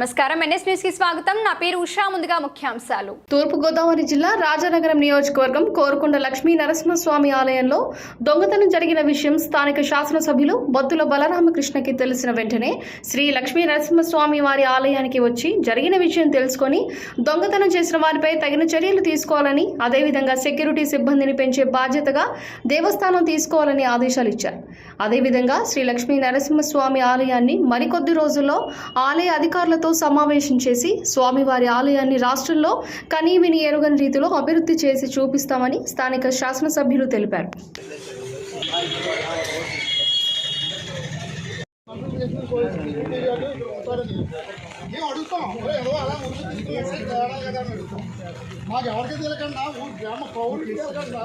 నమస్కారం. ఎన్ఎస్ న్యూస్కి స్వాగతం. నా పేరు ఉషా. ముందుగా ముఖ్యాంశాలు. తూర్పుగోదావరి జిల్లా రాజానగరం నియోజకవర్గం కోరుకొండ లక్ష్మీ నరసింహస్వామి ఆలయంలో దొంగతనం జరిగిన విషయం స్థానిక శాసనసభ్యులు బొత్తుల బలరామకృష్ణకి తెలిసిన వెంటనే శ్రీ లక్ష్మీ నరసింహస్వామి వారి ఆలయానికి వచ్చి జరిగిన విషయం తెలుసుకొని దొంగతనం చేసిన వారిపై తగిన చర్యలు తీసుకోవాలని అదేవిధంగా సెక్యూరిటీ సిబ్బందిని పెంచే బాధ్యతగా దేవస్థానం తీసుకోవాలని ఆదేశాలు ఇచ్చారు. అదేవిధంగా శ్రీ లక్ష్మీ నరసింహస్వామి ఆలయాన్ని మరికొద్ది రోజుల్లో ఆలయ అధికారులతో సమావేశం చేసి స్వామివారి ఆలయాన్ని రాష్ట్రంలో కనీవిని ఎరుగని రీతిలో అభివృద్ధి చేసి చూపిస్తామని స్థానిక శాసనసభ్యులు తెలిపారు మేము అడుగుతాం "ఒరేయ్, ఏదో అలా ముందు తీసుకునేసి తేడా కదా అని అడుగుతాం. మాకు ఎవరికి తెలియకుండా ఊరు గ్రామ పౌరులకి తెలియకుండా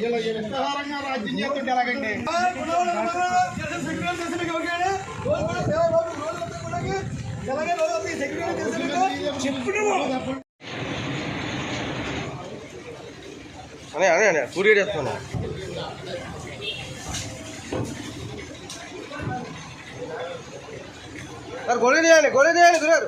ఇలా విస్తారంగా రాజ్యం చేస్తుంటే ఎలాగండి అనే అనే అనే సూర్యుడు చేస్తున్నా సార్ గొడవ చేయండి గొడవ చేయండి గురారు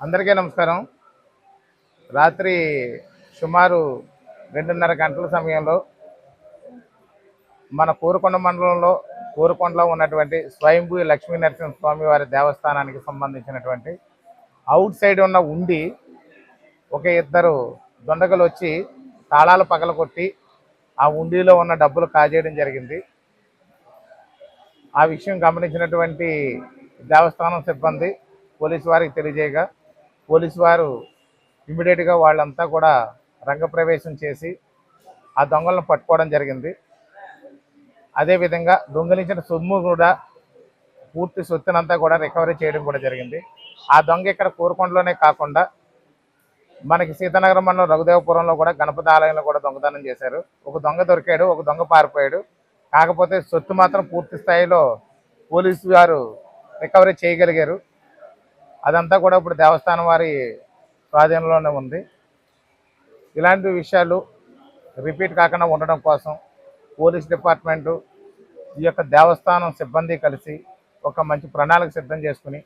అందరికీ నమస్కారం. రాత్రి సుమారు రెండున్నర గంటల సమయంలో మన కోరుకొండ మండలంలో కోరుకొండలో ఉన్నటువంటి స్వయంభూ లక్ష్మీ నరసింహ స్వామి వారి దేవస్థానానికి సంబంధించినటువంటి అవుట్ సైడ్ ఉన్న ఉండి ఒక ఇద్దరు దొండగలు వచ్చి తాళాలు పగలగొట్టి ఆ ఉండీలో ఉన్న డబ్బులు కాజేయడం జరిగింది. ఆ విషయం గమనించినటువంటి దేవస్థానం సిబ్బంది పోలీసు వారికి తెలియజేయగా పోలీసు వారు ఇమ్మీడియట్గా వాళ్ళంతా కూడా రంగప్రవేశం చేసి ఆ దొంగలను పట్టుకోవడం జరిగింది. అదేవిధంగా దొంగలించిన సొమ్ము కూడా పూర్తి సొత్తునంతా కూడా రికవరీ చేయడం కూడా జరిగింది. ఆ దొంగ ఇక్కడ కూరకొండలోనే కాకుండా మనకి సీతానగరం మండలం రఘుదేవపురంలో కూడా గణపతి ఆలయంలో కూడా దొంగతనం చేశారు. ఒక దొంగ దొరికాడు ఒక దొంగ పారిపోయాడు. కాకపోతే సొత్తు మాత్రం పూర్తి స్థాయిలో పోలీసు వారు రికవరీ చేయగలిగారు. అదంతా కూడా ఇప్పుడు దేవస్థానం వారి స్వాధీనంలోనే ఉంది. ఇలాంటి విషయాలు రిపీట్ కాకుండా ఉండడం కోసం పోలీస్ డిపార్ట్మెంటు ఈ యొక్క దేవస్థానం సిబ్బంది కలిసి ఒక మంచి ప్రణాళిక సిద్ధం చేసుకుని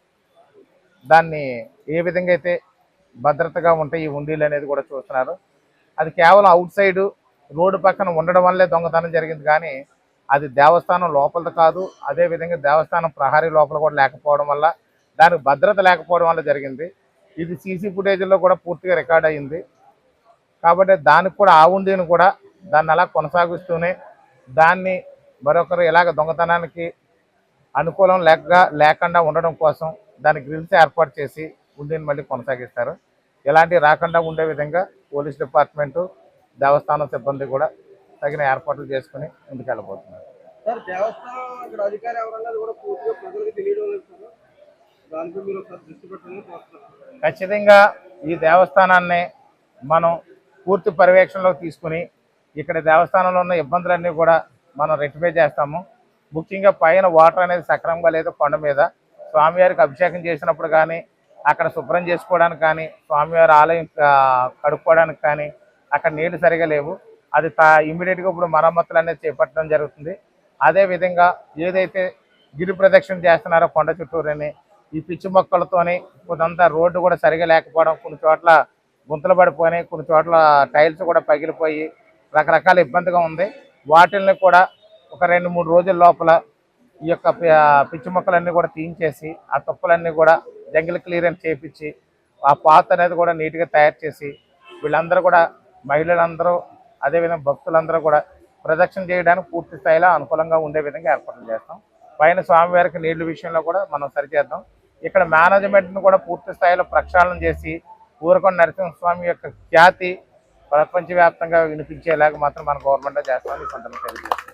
దాన్ని ఏ విధంగా అయితే భద్రతగా ఉంటాయి ఈ ఉండీలు అనేది కూడా చూస్తున్నారు. అది కేవలం అవుట్ సైడ్ రోడ్డు పక్కన ఉండడం వల్లే దొంగతనం జరిగింది కానీ అది దేవస్థానం లోపల కాదు అదే విధంగా దేవస్థానం ప్రహారీ లోపల కూడా లేకపోవడం వల్ల దానికి భద్రత లేకపోవడం వల్ల జరిగింది. ఇది సీసీ ఫుటేజ్లో కూడా పూర్తిగా రికార్డ్ అయింది. కాబట్టి దానికి కూడా ఆ ఉండీని కూడా దాన్ని అలా కొనసాగిస్తూనే దాన్ని మరొకరు ఇలాగ దొంగతనానికి అనుకూలం లేక లేకుండా ఉండడం కోసం దాని గ్రిల్స్ ఏర్పాటు చేసి ఉండిని మళ్ళీ కొనసాగిస్తారు. ఇలాంటివి రాకుండా ఉండే విధంగా పోలీస్ డిపార్ట్మెంటు దేవస్థానం సిబ్బంది కూడా తగిన ఏర్పాట్లు చేసుకుని ముందుకెళ్ళబోతున్నారు. ఖచ్చితంగా ఈ దేవస్థానాన్ని మనం పూర్తి పర్యవేక్షణలోకి తీసుకుని ఇక్కడ దేవస్థానంలో ఉన్న ఇబ్బందులన్నీ కూడా మనం రెక్టిఫై చేస్తాము. ముఖ్యంగా పైన వాటర్ అనేది సక్రమంగా లేదు కొండ మీద స్వామివారికి అభిషేకం చేసినప్పుడు కానీ అక్కడ శుభ్రం చేసుకోవడానికి కానీ స్వామివారి ఆలయం కడుక్కోవడానికి కానీ అక్కడ నీళ్ళు సరిగా లేవు. అది తా ఇమీడియట్గా ఇప్పుడు మరమ్మతులు అనేది చేపట్టడం జరుగుతుంది. అదే విధంగా ఏదైతే గిరి ప్రదక్షిణ చేస్తున్నారో కొండ చుట్టూరని ఈ పిచ్చి మొక్కలతోని కొంతంతా రోడ్డు కూడా సరిగా లేకపోవడం కొన్ని చోట్ల గుంతలు పడిపోయినాయి కొన్ని చోట్ల టైల్స్ కూడా పగిలిపోయి రకరకాల ఇబ్బందిగా ఉంది. వాటిల్ని కూడా ఒక రెండు మూడు రోజుల లోపల ఈ యొక్క పిచ్చి మొక్కలన్నీ కూడా తీయించేసి ఆ తుప్పలన్నీ కూడా జంగిల్ క్లియరెన్స్ చేపించి ఆ పాత్ అనేది కూడా నీట్గా తయారు చేసి వీళ్ళందరూ కూడా మహిళలందరూ అదేవిధంగా భక్తులందరూ కూడా ప్రదక్షిణ చేయడానికి పూర్తి స్థాయిలో అనుకూలంగా ఉండే విధంగా ఏర్పాట్లు చేస్తాం. పైన స్వామివారికి నీళ్ళ విషయంలో కూడా మనం సరిచేద్దాం. ఇక్కడ మేనేజ్మెంట్ను కూడా పూర్తి స్థాయిలో ప్రక్షాళన చేసి ఊరకొండ నరసింహస్వామి యొక్క ఖ్యాతి ప్రపంచవ్యాప్తంగా వినిపించేలాగా మాత్రం మన గవర్నమెంట్ చేస్తామని కొంత తెలియజేస్తాం